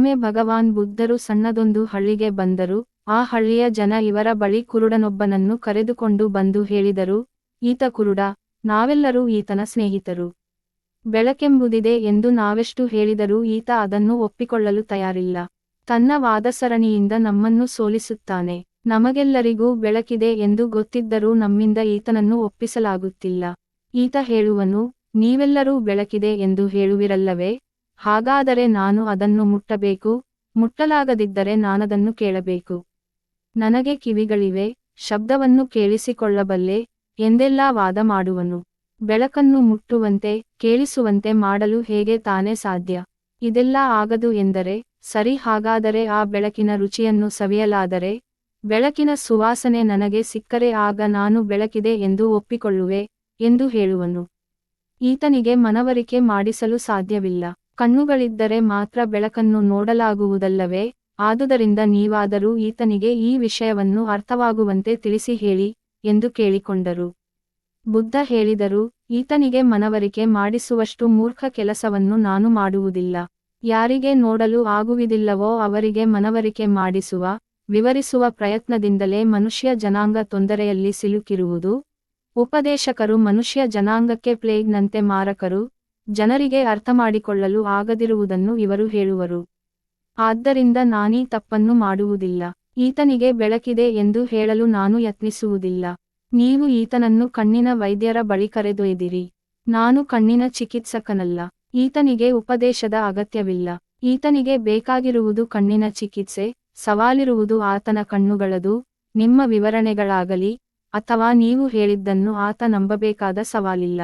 ಒಮ್ಮೆ ಭಗವಾನ್ ಬುದ್ಧರು ಸಣ್ಣದೊಂದು ಹಳ್ಳಿಗೆ ಬಂದರು. ಆ ಹಳ್ಳಿಯ ಜನ ಇವರ ಬಳಿ ಕುರುಡನೊಬ್ಬನನ್ನು ಕರೆದುಕೊಂಡು ಬಂದು ಹೇಳಿದರು, ಈತ ಕುರುಡ, ನಾವೆಲ್ಲರೂ ಈತನ ಸ್ನೇಹಿತರು. ಬೆಳಕೆಂಬುದಿದೆ ಎಂದು ನಾವೆಷ್ಟು ಹೇಳಿದರೂ ಈತ ಅದನ್ನು ಒಪ್ಪಿಕೊಳ್ಳಲು ತಯಾರಿಲ್ಲ. ತನ್ನ ವಾದಸರಣಿಯಿಂದ ನಮ್ಮನ್ನು ಸೋಲಿಸುತ್ತಾನೆ. ನಮಗೆಲ್ಲರಿಗೂ ಬೆಳಕಿದೆ ಎಂದು ಗೊತ್ತಿದ್ದರೂ ನಮ್ಮಿಂದ ಈತನನ್ನು ಒಪ್ಪಿಸಲಾಗುತ್ತಿಲ್ಲ. ಈತ ಹೇಳುವನು, ನೀವೆಲ್ಲರೂ ಬೆಳಕಿದೆ ಎಂದು ಹೇಳುವಿರಲ್ಲವೇ? ಹಾಗಾದರೆ ನಾನು ಅದನ್ನು ಮುಟ್ಟಬೇಕು, ಮುಟ್ಟಲಾಗದಿದ್ದರೆ ನಾನದನ್ನು ಕೇಳಬೇಕು. ನನಗೆ ಕಿವಿಗಳಿವೆ, ಶಬ್ದವನ್ನು ಕೇಳಿಸಿಕೊಳ್ಳಬಲ್ಲೆ, ಎಂದೆಲ್ಲಾ ವಾದ ಮಾಡುವನು. ಬೆಳಕನ್ನು ಮುಟ್ಟುವಂತೆ, ಕೇಳಿಸುವಂತೆ ಮಾಡಲು ಹೇಗೆ ತಾನೇ ಸಾಧ್ಯ? ಇದೆಲ್ಲ ಆಗದು ಎಂದರೆ, ಸರಿ ಹಾಗಾದರೆ ಆ ಬೆಳಕಿನ ರುಚಿಯನ್ನು ಸವಿಯಲಾದರೆ, ಬೆಳಕಿನ ಸುವಾಸನೆ ನನಗೆ ಸಿಕ್ಕರೆ ಆಗ ನಾನು ಬೆಳಕಿದೆ ಎಂದು ಒಪ್ಪಿಕೊಳ್ಳುವೆ, ಎಂದು ಹೇಳುವನು. ಈತನಿಗೆ ಮನವರಿಕೆ ಮಾಡಿಸಲು ಸಾಧ್ಯವಿಲ್ಲ. ಕಣ್ಣುಗಳಿದ್ದರೆ ಮಾತ್ರ ಬೆಳಕನ್ನು ನೋಡಲಾಗುವುದಲ್ಲವೇ? ಆದುದರಿಂದ ನೀವಾದರೂ ಈತನಿಗೆ ಈ ವಿಷಯವನ್ನು ಅರ್ಥವಾಗುವಂತೆ ತಿಳಿಸಿ ಹೇಳಿ ಎಂದು ಕೇಳಿಕೊಂಡರು. ಬುದ್ಧ ಹೇಳಿದರು, ಈತನಿಗೆ ಮನವರಿಕೆ ಮಾಡಿಸುವಷ್ಟು ಮೂರ್ಖ ಕೆಲಸವನ್ನು ನಾನು ಮಾಡುವುದಿಲ್ಲ. ಯಾರಿಗೆ ನೋಡಲು ಆಗುವುದಿಲ್ಲವೋ ಅವರಿಗೆ ಮನವರಿಕೆ ಮಾಡಿಸುವ, ವಿವರಿಸುವ ಪ್ರಯತ್ನದಿಂದಲೇ ಮನುಷ್ಯ ಜನಾಂಗ ತೊಂದರೆಯಲ್ಲಿ ಸಿಲುಕಿರುವುದು. ಉಪದೇಶಕರು ಮನುಷ್ಯ ಜನಾಂಗಕ್ಕೆ ಪ್ಲೇಗ್ನಂತೆ ಮಾರಕರು ಜನರಿಗೆ ಅರ್ಥಮಾಡಿಕೊಳ್ಳಲು ಆಗದಿರುವುದನ್ನು ಇವರು ಹೇಳುವರು. ಆದ್ದರಿಂದ ನಾನೀ ತಪ್ಪನ್ನು ಮಾಡುವುದಿಲ್ಲ. ಈತನಿಗೆ ಬೆಳಕಿದೆ ಎಂದು ಹೇಳಲು ನಾನು ಯತ್ನಿಸುವುದಿಲ್ಲ. ನೀವು ಈತನನ್ನು ಕಣ್ಣಿನ ವೈದ್ಯರ ಬಳಿ ಕರೆದೊಯ್ದಿರಿ ನಾನು ಕಣ್ಣಿನ ಚಿಕಿತ್ಸಕನಲ್ಲ. ಈತನಿಗೆ ಉಪದೇಶದ ಅಗತ್ಯವಿಲ್ಲ. ಈತನಿಗೆ ಬೇಕಾಗಿರುವುದು ಕಣ್ಣಿನ ಚಿಕಿತ್ಸೆ, ಸವಾಲಿರುವುದು ಆತನ ಕಣ್ಣುಗಳದು, ನಿಮ್ಮ ವಿವರಣೆಗಳಾಗಲಿ, ಅಥವಾ ನೀವು ಹೇಳಿದ್ದನ್ನು ಆತ ನಂಬಬೇಕಾದ ಸವಾಲಿಲ್ಲ.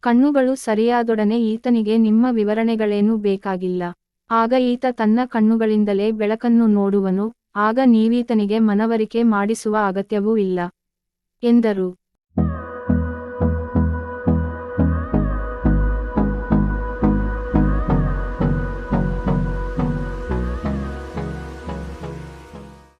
ಕಣ್ಣುಗಳು ಸರಿಯಾದೊಡನೆ ಈತನಿಗೆ ನಿಮ್ಮ ವಿವರಣೆಗಳೇನೂ ಬೇಕಾಗಿಲ್ಲ. ಆಗ ಈತ ತನ್ನ ಕಣ್ಣುಗಳಿಂದಲೇ ಬೆಳಕನ್ನು ನೋಡುವನು, ಆಗ ನೀವೀತನಿಗೆ ಮನವರಿಕೆ ಮಾಡಿಸುವ ಅಗತ್ಯವೂ ಇಲ್ಲ. ಎಂದರು.